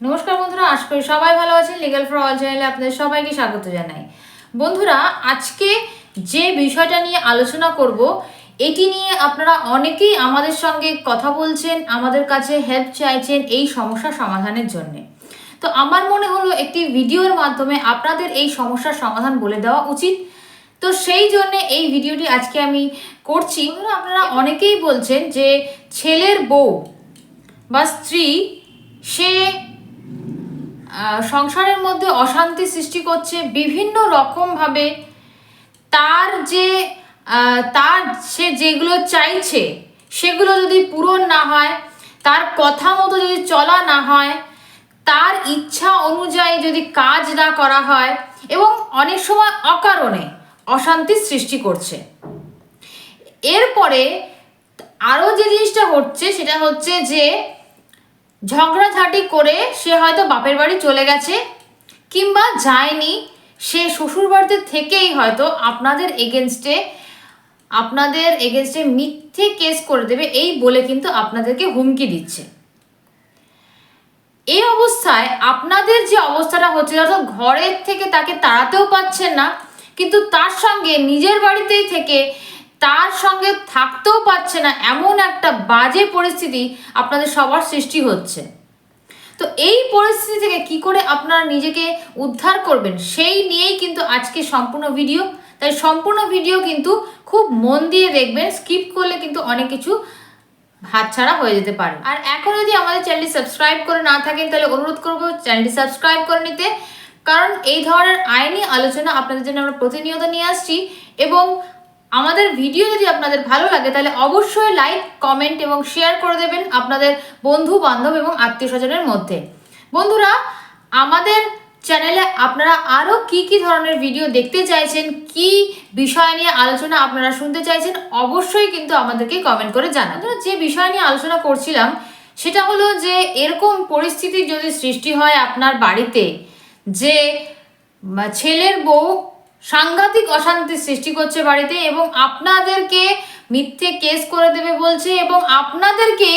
নমস্কার বন্ধুরা, আশা করি সবাই ভালো আছেন। লিগাল ফর অল চ্যানেলে আপনাদের সবাইকে স্বাগত জানাই। বন্ধুরা, আজকে যে বিষয়টা নিয়ে আলোচনা করব, এটি নিয়ে আপনারা অনেকেই আমাদের সঙ্গে কথা বলছেন, আমাদের কাছে হেল্প চাইছেন এই সমস্যা সমাধানের জন্য। তো আমার মনে হলো একটি ভিডিওর মাধ্যমে আপনাদের এই সমস্যার সমাধান বলে দেওয়া উচিত। তো সেই জন্য এই ভিডিওটি আজকে আমি করছি। আপনারা অনেকেই বলছেন যে ছেলের বউ বা স্ত্রী, সে সংসারের মধ্যে অশান্তি সৃষ্টি করছে, বিভিন্ন রকমভাবে তার যে তার সে যেগুলো চাইছে, সেগুলো যদি পূরণ না হয়, তার কথা মতো যদি চলা না হয়, তার ইচ্ছা অনুযায়ী যদি কাজ না করা হয়, এবং অনেক সময় অকারণে অশান্তি সৃষ্টি করছে। এরপরে আরও যে জিনিসটা হচ্ছে সেটা হচ্ছে যে ঝগড়াঝাটি করে সে হয়তো বাপের বাড়ি চলে গেছে, কিংবা যায়নি, সে শ্বশুর বাড়িতে থেকেই হয়তো আপনাদের এগেনস্টে আপনাদের এগেনস্টে মিথ্যে কেস করে দেবে, এই বলে কিন্তু আপনাদেরকে হুমকি দিচ্ছে। এই অবস্থায় আপনাদের যে অবস্থাটা হচ্ছে অর্থাৎ ঘরের থেকে তাকে তাড়াতেও পাচ্ছেন না, কিন্তু তার সঙ্গে নিজের বাড়িতেই থেকে তার সঙ্গে থাকতেও পারছে না। এমন একটা বাজে পরিস্থিতি আপনাদের সবার সৃষ্টি হচ্ছে। তো এই পরিস্থিতি থেকে কি করে আপনারা নিজেকে উদ্ধার করবেন, সেই নিয়েই কিন্তু আজকে সম্পূর্ণ ভিডিও। তাই সম্পূর্ণ ভিডিও কিন্তু খুব মন দিয়ে দেখবেন, স্কিপ করলে কিন্তু অনেক কিছু হাতছাড়া হয়ে যেতে পারে। আর এখন যদি আমাদের চ্যানেলটি সাবস্ক্রাইব করে না থাকেন, তাহলে অনুরোধ করব চ্যানেলটি সাবস্ক্রাইব করে নিতে। কারণ এই ধরনের আইনি আলোচনা আপনাদের জন্য আমরা প্রতিনিয়ত নিয়ে আসছি এবং আমাদের ভিডিও যদি আপনাদের ভালো লাগে, তাহলে অবশ্যই লাইক কমেন্ট এবং শেয়ার করে দেবেন আপনাদের বন্ধু, বান্ধব এবং আত্মীয় স্বজনের মধ্যে। বন্ধুরা, আমাদের চ্যানেলে আপনারা আরও কি কি ধরনের ভিডিও দেখতে চাইছেন, কি বিষয় নিয়ে আলোচনা আপনারা শুনতে চাইছেন, অবশ্যই কিন্তু আমাদেরকে কমেন্ট করে জানান। যে বিষয় নিয়ে আলোচনা করছিলাম, সেটা হলো যে এরকম পরিস্থিতি যদি সৃষ্টি হয় আপনার বাড়িতে, যে ছেলের বউ সাংঘাতিক অশান্তি সৃষ্টি করছে বাড়িতে এবং আপনাদেরকে মিথ্যে কেস করে দেবে বলছে এবং আপনাদেরকে,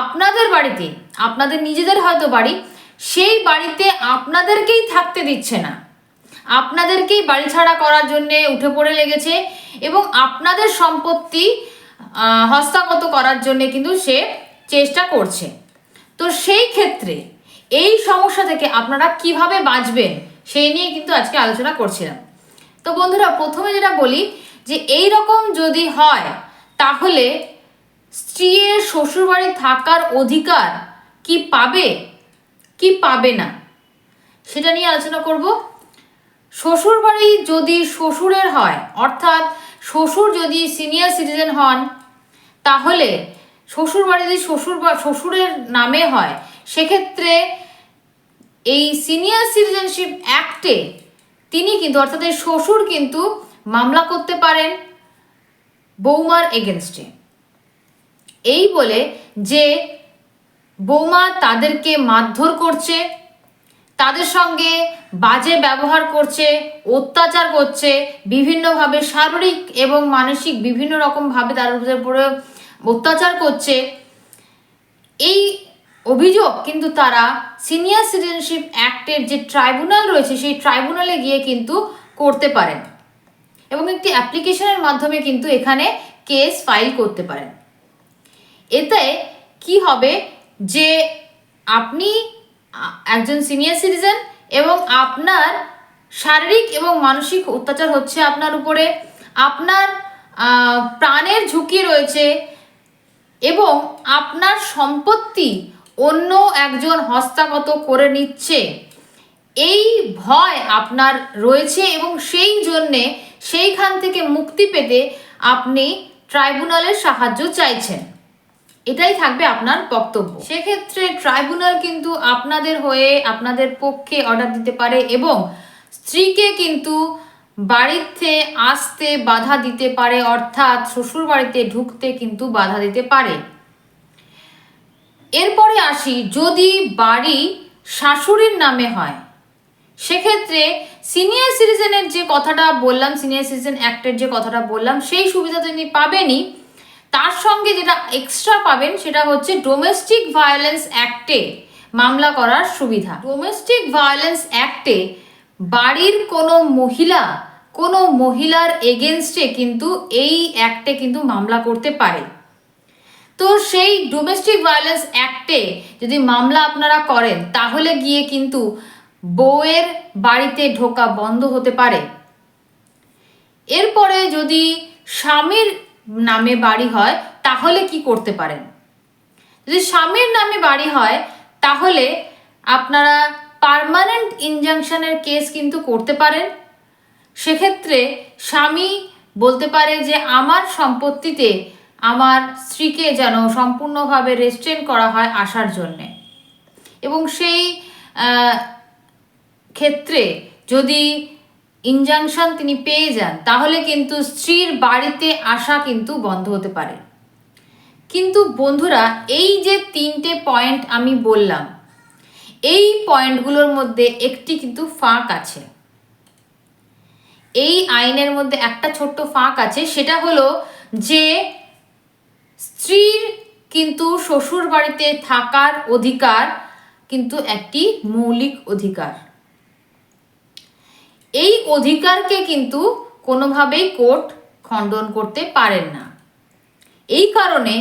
আপনাদের বাড়িতে, আপনাদের নিজেদের হয়তো বাড়ি, সেই বাড়িতে আপনাদেরকেই থাকতে দিচ্ছে না। আপনাদেরকেই বাড়ি ছাড়া করার জন্য উঠে পড়ে লেগেছে এবং আপনাদের সম্পত্তি হস্তাগত করার জন্য কিন্তু সে চেষ্টা করছে। তো সেই ক্ষেত্রে এই সমস্যা থেকে আপনারা কীভাবে বাঁচবেন, সেই নিয়ে কিন্তু আজকে আলোচনা করছিলাম। তো বন্ধুরা, প্রথমে যেটা বলি যে এই রকম যদি হয়, তাহলে স্ত্রীর শ্বশুরবাড়ি থাকার অধিকার কি পাবে? কি পাবে না? সেটা নিয়ে আলোচনা করব। শ্বশুরবাড়ি যদি শ্বশুরের হয়, অর্থাৎ শ্বশুর যদি সিনিয়র সিটিজেন হন, তাহলে শ্বশুর বাড়ি যদি শ্বশুর বা, শ্বশুরের নামে হয়, সেক্ষেত্রে এই সিনিয়র সিটিজেনশিপ অ্যাক্টে তিনি কিন্তু, অর্থাৎ এই শ্বশুর কিন্তু মামলা করতে পারেন বৌমার এগেনস্টে। এই বলে যে বৌমা তাদেরকে মারধর করছে, তাদের সঙ্গে বাজে ব্যবহার করছে, অত্যাচার করছে, বিভিন্নভাবে শারীরিক এবং মানসিক বিভিন্ন রকমভাবে তার উপরে অত্যাচার করছে। এই অভিযোগ, কিন্তু তারা সিনিয়র সিটিজেনশিপ অ্যাক্টের যে ট্রাইব্যুনাল রয়েছে, সেই ট্রাইব্যুনালে গিয়ে কিন্তু করতে পারেন এবং একটি অ্যাপ্লিকেশনের মাধ্যমে কিন্তু এখানে কেস ফাইল করতে পারেন। এতে কি হবে যে আপনি একজন সিনিয়র সিটিজেন এবং আপনার শারীরিক এবং মানসিক অত্যাচার হচ্ছে আপনার উপরে, আপনার প্রাণের ঝুঁকি রয়েছে এবং আপনার সম্পত্তি অন্য একজন হস্তাগত করে নিচ্ছে। এই ভয় আপনার রয়েছে এবং সেই জন্যে সেইখান থেকে মুক্তি পেতে আপনি ট্রাইব্যুনালের সাহায্য চাইছেন। এটাই থাকবে আপনার বক্তব্য। সেক্ষেত্রে ট্রাইব্যুনাল কিন্তু আপনাদের হয়ে আপনাদের পক্ষে অর্ডার দিতে পারে এবং স্ত্রীকে কিন্তু বাড়িতে আসতে বাধা দিতে পারে, অর্থাৎ শ্বশুর বাড়িতে ঢুকতে কিন্তু বাধা দিতে পারে। এরপরে আসি যদি বাড়ি শাশুড়ির নামে হয়। সেক্ষেত্রে সিনিয়র সিটিজেনের যে কথাটা বললাম সিনিয়র সিটিজেন অ্যাক্টের যে কথাটা বললাম, সেই সুবিধা তিনি পাবেনই। তার সঙ্গে যেটা এক্সট্রা পাবেন সেটা হচ্ছে ডোমেস্টিক ভায়োলেন্স অ্যাক্টে মামলা করার সুবিধা। ডোমেস্টিক ভায়োলেন্স অ্যাক্টে বাড়ির কোনো মহিলা, কোনো মহিলার এগেনস্টে কিন্তু এই অ্যাক্টে কিন্তু মামলা করতে পারে। তো সেই ডোমেস্টিক ভায়োলেন্স অ্যাক্টে যদি মামলা আপনারা করেন, তাহলে গিয়ে কিন্তু বউয়ের বাড়িতে ঢোকা বন্ধ হতে পারে। এরপরে যদি স্বামীর নামে বাড়ি হয়, তাহলে কি করতে পারেন? যদি স্বামীর নামে বাড়ি হয়, তাহলে আপনারা পার্মানেন্ট ইনজাংশনের কেস কিন্তু করতে পারেন। সেক্ষেত্রে স্বামী বলতে পারে যে, আমার সম্পত্তিতে আমার স্ত্রীকে যেন সম্পূর্ণভাবে রেস্ট্রেন করা হয় আসার জন্যে। এবং সেই ক্ষেত্রে যদি ইনজাংশন তিনি পেয়ে যান, তাহলে কিন্তু স্ত্রীর বাড়িতে আসা কিন্তু বন্ধ হতে পারে। কিন্তু বন্ধুরা, এই যে তিনটে পয়েন্ট আমি বললাম, এই পয়েন্টগুলোর মধ্যে একটি কিন্তু ফাঁক আছে। এই আইনের মধ্যে একটা ছোট্ট ফাঁক আছে, সেটা হলো যে স্ত্রীর কিন্তু শ্বশুর বাড়িতে থাকার অধিকার কিন্তু একটি মৌলিক অধিকার। এই অধিকারকে কিন্তু কোনোভাবেই কোর্ট খণ্ডন করতে পারেন না। এই কারণে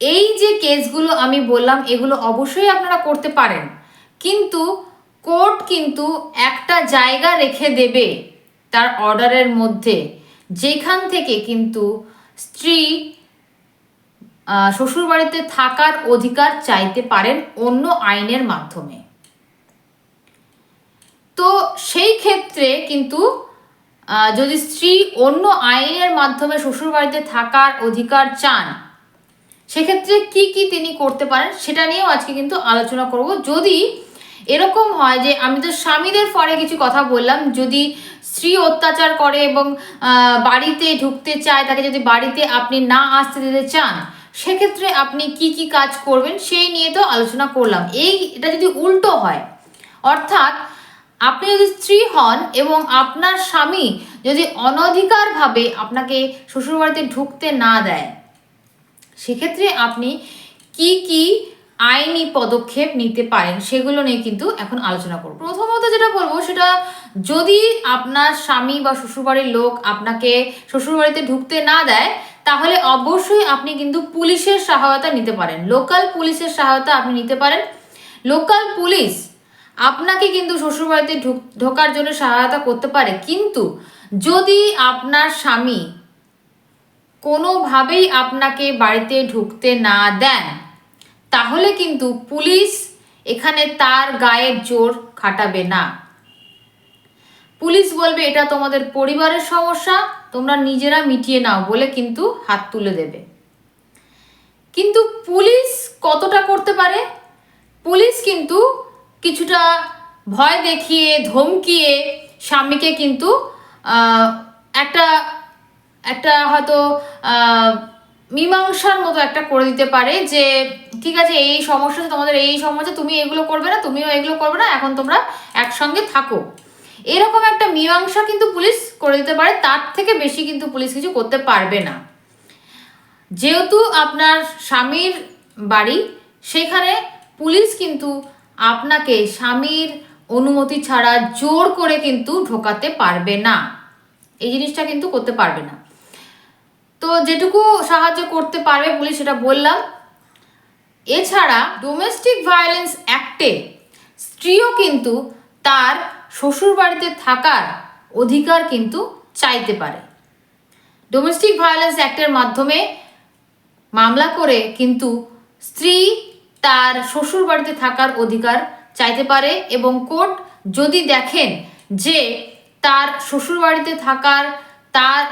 এই যে কেসগুলো আমি বললাম, এগুলো অবশ্যই আপনারা করতে পারেন। কিন্তু কোর্ট কিন্তু একটা জায়গা রেখে দেবে তার অর্ডারের মধ্যে, যেখান থেকে কিন্তু স্ত্রী শ্বশুরবাড়িতে থাকার অধিকার চাইতে পারেন অন্য আইনের মাধ্যমে। তো সেই ক্ষেত্রে কিন্তু যদি স্ত্রী অন্য আইনের মাধ্যমে শ্বশুরবাড়িতে থাকার অধিকার চান, সেক্ষেত্রে কি কি তিনি করতে পারেন সেটা নিয়েও আজকে কিন্তু আলোচনা করব। যদি এরকম হয় যে, আমি তো স্বামীদের পরে কিছু কথা বললাম, যদি স্ত্রী অত্যাচার করে এবং বাড়িতে ঢুকতে চায়, তাকে যদি বাড়িতে আপনি না আসতে দিতে চান সেক্ষেত্রে আপনি কি কি কাজ করবেন সেই নিয়ে তো আলোচনা করলাম। এই এটা যদি উল্টো হয়, অর্থাৎ আপনি যদি স্ত্রী হন এবং আপনার স্বামী যদি অনধিকারভাবে আপনাকে শ্বশুরবাড়িতে ঢুকতে না দেয়, সেক্ষেত্রে আপনি কি কি আইনি পদক্ষেপ নিতে পারেন সেগুলো নিয়ে কিন্তু এখন আলোচনা করব। প্রথমত যেটা বলব সেটা যদি আপনার স্বামী বা শ্বশুরবাড়ির লোক আপনাকে শ্বশুরবাড়িতে ঢুকতে না দেয় তাহলে অবশ্যই আপনি কিন্তু পুলিশের সহায়তা নিতে পারেন। লোকাল পুলিশের সহায়তা আপনি নিতে পারেন। লোকাল পুলিশ আপনাকে কিন্তু শ্বশুরবাড়িতে ঢুক, ঢোকার জন্য সহায়তা করতে পারে। কিন্তু যদি আপনার স্বামী কোনোভাবেই আপনাকে বাড়িতে ঢুকতে না দেন, তাহলে কিন্তু পুলিশ এখানে তার গায়ের জোর খাটাবে না। পুলিশ বলবে, এটা তোমাদের পরিবারের সমস্যা। তোমরা নিজেরা মিটিয়ে নাও বলে কিন্তু হাত তুলে দেবে। কিন্তু পুলিশ কতটা করতে পারে? পুলিশ কিন্তু কিছুটা ভয় দেখিয়ে, ধমকিয়ে স্বামীকে কিন্তু একটা একটা হয়তো মীমাংসার মতো একটা করে দিতে পারে যে, ঠিক আছে, এই সমস্যা তোমাদের এই সমস্যা তুমি এগুলো করবে না, তুমিও এগুলো করবে না, এখন তোমরা একসঙ্গে থাকো। এরকম একটা মীমাংসা কিন্তু পুলিশ করে দিতে পারে, তার থেকে বেশি কিন্তু পুলিশ কিছু করতে পারবে না। যেহেতু আপনার স্বামীর বাড়ি, সেখানে পুলিশ কিন্তু আপনাকে স্বামীর অনুমতি ছাড়া জোর করে কিন্তু ঢোকাতে পারবে না। এই জিনিসটা কিন্তু করতে পারবে না। তো যেটুকু সাহায্য করতে পারবে পুলিশ, সেটা বললাম। এছাড়া ডোমেস্টিক ভায়োলেন্স অ্যাক্টে স্ত্রীও কিন্তু তার শ্বশুর বাড়িতে থাকার অধিকার কিন্তু চাইতে পারে। ডোমেস্টিক ভায়োলেন্স অ্যাক্টের মাধ্যমে মামলা করে কিন্তু স্ত্রী তার শ্বশুর বাড়িতে থাকার অধিকার চাইতে পারে এবং কোর্ট যদি দেখেন যে তার শ্বশুর বাড়িতে থাকার, তার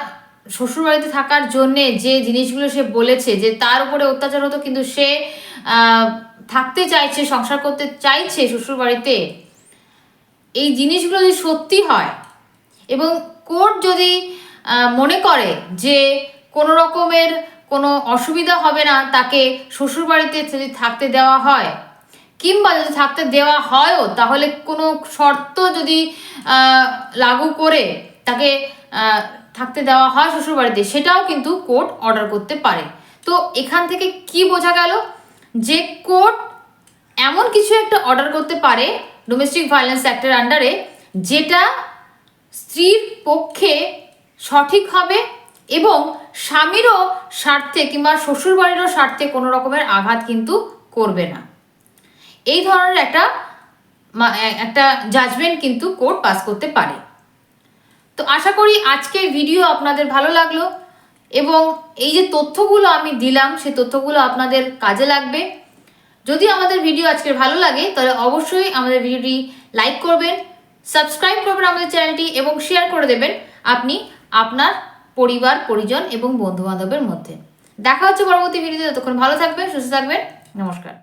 শ্বশুর বাড়িতে থাকার জন্যে যে জিনিসগুলো সে বলেছে, যে তার উপরে অত্যাচার হতো, কিন্তু সে থাকতে চাইছে, সংসার করতে চাইছে শ্বশুর বাড়িতে এই জিনিসগুলো যদি সত্যি হয়, এবং কোর্ট যদি মনে করে যে কোনো রকমের কোনো অসুবিধা হবে না তাকে শ্বশুরবাড়িতে যদি থাকতে দেওয়া হয়, কিংবা যদি থাকতে দেওয়া হয়ও, তাহলে কোনো শর্ত যদি লাগু করে তাকে থাকতে দেওয়া হয় শ্বশুরবাড়িতে, সেটাও কিন্তু কোর্ট অর্ডার করতে পারে। তো এখান থেকে কি বোঝা গেল? যে কোর্ট এমন কিছু একটা অর্ডার করতে পারে ডোমেস্টিক ভায়োলেন্স অ্যাক্টের আন্ডারে যেটা স্ত্রীর পক্ষে সঠিক হবে এবং স্বামীরও স্বার্থে কিংবা শ্বশুরবাড়িরও স্বার্থে কোনো রকমের আঘাত কিন্তু করবে না। এই ধরনের একটা একটা জাজমেন্ট কিন্তু কোর্ট পাস করতে পারে। তো আশা করি আজকের ভিডিও আপনাদের ভালো লাগল এবং এই যে তথ্যগুলো আমি দিলাম সেই তথ্যগুলো আপনাদের কাজে লাগবে। যদি আমাদের ভিডিও আজকের ভালো লাগে, তাহলে অবশ্যই আমাদের ভিডিওটি লাইক করবেন, সাবস্ক্রাইব করবেন আমাদের চ্যানেলটি এবং শেয়ার করে দেবেন আপনি, আপনার পরিবার, পরিজন এবং বন্ধু বান্ধবের মধ্যে। দেখা হচ্ছে পরবর্তী ভিডিওতে, ততক্ষণ ভালো থাকবেন, সুস্থ থাকবেন, নমস্কার।